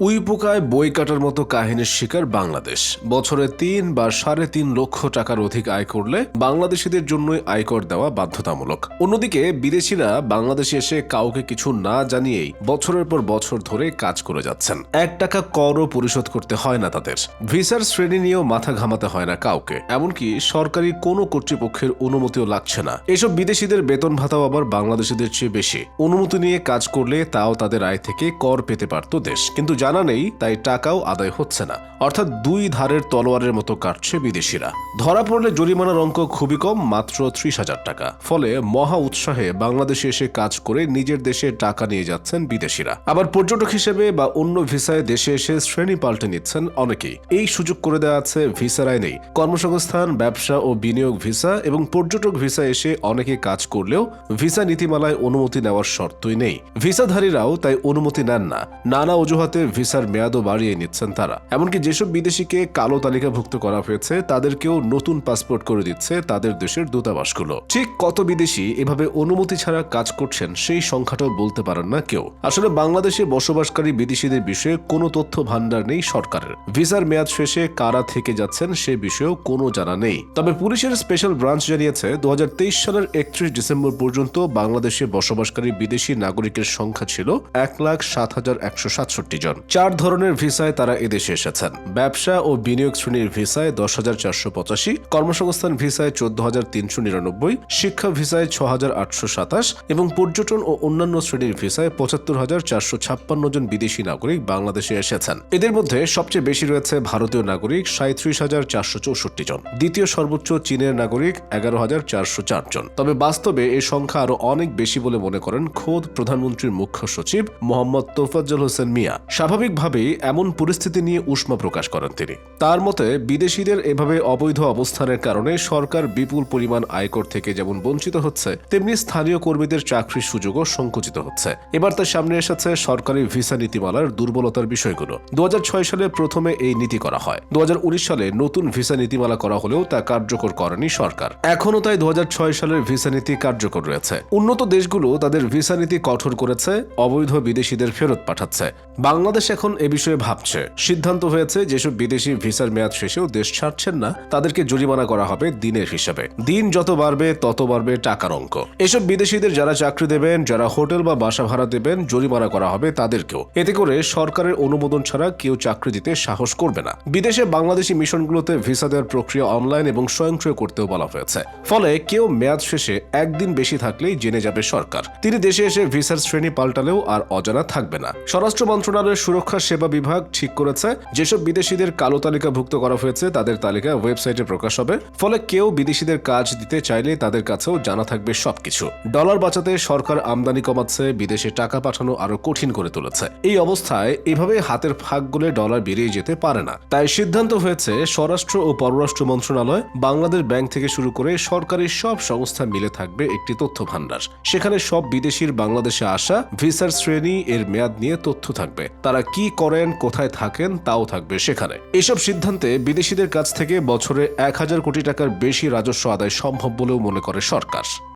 We পোকায় বই কাটার মতো কাহিনীর শিকার বাংলাদেশ। বছরে তিন বা সাড়ে তিন লক্ষ টাকার অধিক আয় করলে বাংলাদেশিদের জন্যই আয়কর দেওয়া বাধ্যতামূলক। অন্যদিকে বিদেশিরা বাংলাদেশে এসে কাউকে কিছু না জানিয়েই বছরের পর বছর ধরে কাজ করে যাচ্ছেন। এক টাকা করও পরিশোধ করতে হয় না তাদের। ভিসার শ্রেণি নিয়েও মাথা ঘামাতে হয় না কাউকে। এমনকি সরকারি কোনো কর্তৃপক্ষের অনুমতিও লাগছে না। এসব বিদেশিদের বেতন ভাতাও আবার বাংলাদেশিদের চেয়ে বেশি। অনুমতি নিয়ে কাজ করলে তাও তাদের আয় থেকে কর পেতে পারত দেশ। কিন্তু জানা নেই, তাই টাকাও আদায় হচ্ছে না। অর্থাৎ দুই ধারের তলোয়ারের মতো কাটছে বিদেশিরা। ধরা পড়লে জরিমানার অঙ্ক খুবই কম, মাত্র ত্রিশ হাজার টাকা। ফলে মহা উৎসাহে বাংলাদেশে এসে কাজ করে নিজের দেশে টাকা নিয়ে যাচ্ছেন বিদেশিরা। আবার পর্যটক হিসেবে বা অন্য ভিসায় দেশে এসে শ্রেণি পাল্টে নিচ্ছেন অনেকেই। এই সুযোগ করে দেওয়া আছে ভিসার আইনেই কর্মসংস্থান, ব্যবসা ও বিনিয়োগ ভিসা এবং পর্যটক ভিসা এসে অনেকে কাজ করলেও ভিসা নীতিমালায় অনুমতি নেওয়ার শর্তই নেই। ভিসাধারীরাও তাই অনুমতি নেন না। নানা অজুহাতে ভিসার মেয়াদও বাড়িয়ে নিচ্ছেন তারা। এমনকি যেসব বিদেশিকে কালো তালিকাভুক্ত করা হয়েছে, তাদেরকেও নতুন পাসপোর্ট করে দিচ্ছে তাদের দেশের দূতাবাসগুলো। ঠিক কত বিদেশি এভাবে অনুমতি ছাড়া কাজ করছেন সেই সংখ্যাটাও বলতে পারেন না কেউ। আসলে বাংলাদেশে বসবাসকারী বিদেশিদের বিষয়ে কোনো তথ্য ভান্ডার নেই সরকারের। ভিসার মেয়াদ শেষে কারা থেকে যাচ্ছেন সে বিষয়েও কোনো জানা নেই। তবে পুলিশের স্পেশাল ব্রাঞ্চ জানিয়েছে দু হাজার তেইশ সালের একত্রিশ ডিসেম্বর পর্যন্ত বাংলাদেশে বসবাসকারী বিদেশি নাগরিকের সংখ্যা ছিল এক লাখ সাত হাজার একশো সাতষট্টি জন। চার ধরনের ভিসায় তারা এদেশে এসেছেন। ব্যবসা ও বিনিয়োগ শ্রেণির ভিসায় দশ হাজার চারশো পঁচাশি, কর্মসংস্থান ভিসায় চোদ্দ হাজার তিনশো নিরানব্বই, শিক্ষা ভিসায় ছ হাজার আটশো সাতাশ এবং পর্যটন ও অন্যান্য শ্রেণির ভিসায় পঁচাত্তর হাজার চারশো ছাপ্পান্ন জন বিদেশি নাগরিক বাংলাদেশে এসেছেন। এদের মধ্যে সবচেয়ে বেশি রয়েছে ভারতীয় নাগরিক সাঁত্রিশ হাজার চারশো চৌষট্টি জন, দ্বিতীয় সর্বোচ্চ চীনের নাগরিক এগারো হাজার চারশো চার জন। তবে বাস্তবে এই সংখ্যা আরও অনেক বেশি বলে মনে করেন খোদ প্রধানমন্ত্রীর মুখ্য সচিব মোহাম্মদ তোফাজ্জল হোসেন মিয়া। স্বাভাবিকভাবেই এমন পরিস্থিতি নিয়ে উষ্মা প্রকাশ করেন তিনি। তার মতে, বিদেশিদের এভাবে অবৈধ অবস্থানের কারণে সরকার বিপুল পরিমাণ আয়কর থেকে যেমন বঞ্চিত হচ্ছে, তেমনি স্থানীয় কর্মীদের চাকরির সুযোগও সংকুচিত হচ্ছে। এবার তার সামনে এসেছে সরকারি ভিসা নীতিমালার দুর্বলতার বিষয়গুলো। দু সালে প্রথমে এই নীতি করা হয়। দু হাজার উনিশ সালে নতুন ভিসা নীতিমালা করা হলেও তা কার্যকর করেনি সরকার। এখনও তাই দু হাজার ছয় সালের ভিসা নীতি কার্যকর রয়েছে। উন্নত দেশগুলো তাদের ভিসা নীতি কঠোর করেছে, অবৈধ বিদেশিদের ফেরত পাঠাচ্ছে। বাংলাদেশ এখন এ বিষয়ে ভাবছে। সিদ্ধান্ত হয়েছে যেসব বিদেশি ভিসার মেয়াদ শেষেও দেশ ছাড়ছেন না, তাদেরকে জরিমানা করা হবে দিনের হিসাবে। দিন যত বাড়বে, তত বাড়বে টাকার অঙ্ক। এসব বিদেশিদের যারা চাকরি দেবেন, যারা হোটেল বা বাসা ভাড়া দেবেন, জরিমানা করা হবে তাদেরকেও। এতে করে সরকারের অনুমোদন ছাড়া কেউ চাকরি দিতে সাহস করবে না। বিদেশে বাংলাদেশি মিশনগুলোতে ভিসা দেওয়ার প্রক্রিয়া অনলাইন এবং স্বয়ংক্রিয় করতেও বলা হয়েছে। ফলে কেউ মেয়াদ শেষে একদিন বেশি থাকলেই জেনে যাবে সরকার। তিনি দেশে এসে ভিসার শ্রেণি পাল্টালেও আর অজানা থাকবে না। স্বরাষ্ট্র মন্ত্রণালয়ের সুরক্ষা সেবা বিভাগ ঠিক করেছে। যেসব বিদেশিদের কালো তালিকাভুক্ত করা হয়েছে, তাদের তালিকা ওয়েবসাইটে প্রকাশ হবে। ফলে কেউ বিদেশিদের কাজ দিতে চাইলে তাদের কাছেও জানা থাকবে সবকিছু। ডলার বাঁচাতে সরকার আমদানি কমাচ্ছে, বিদেশে টাকা পাঠানো আরও কঠিন করে তুলেছে। এই অবস্থায় এভাবে হাতের ফাঁক গুলে ডলার বেরিয়ে যেতে পারে না। তাই সিদ্ধান্ত হয়েছে স্বরাষ্ট্র ও পররাষ্ট্র মন্ত্রণালয়, বাংলাদেশ ব্যাংক থেকে শুরু করে সরকারি সব সংস্থা মিলে থাকবে একটি তথ্য ভান্ডার সেখানে সব বিদেশির বাংলাদেশে আসা, ভিসার শ্রেণি, এর মেয়াদ নিয়ে তথ্য থাকবে। তারা কি করেন, কোথায় থাকেন, তাও থাকবে সেখানে। এসব সিদ্ধান্তে বিদেশিদের কাছ থেকে বছরে এক হাজার কোটি টাকার বেশি রাজস্ব আদায় সম্ভব বলেও মনে করে সরকার।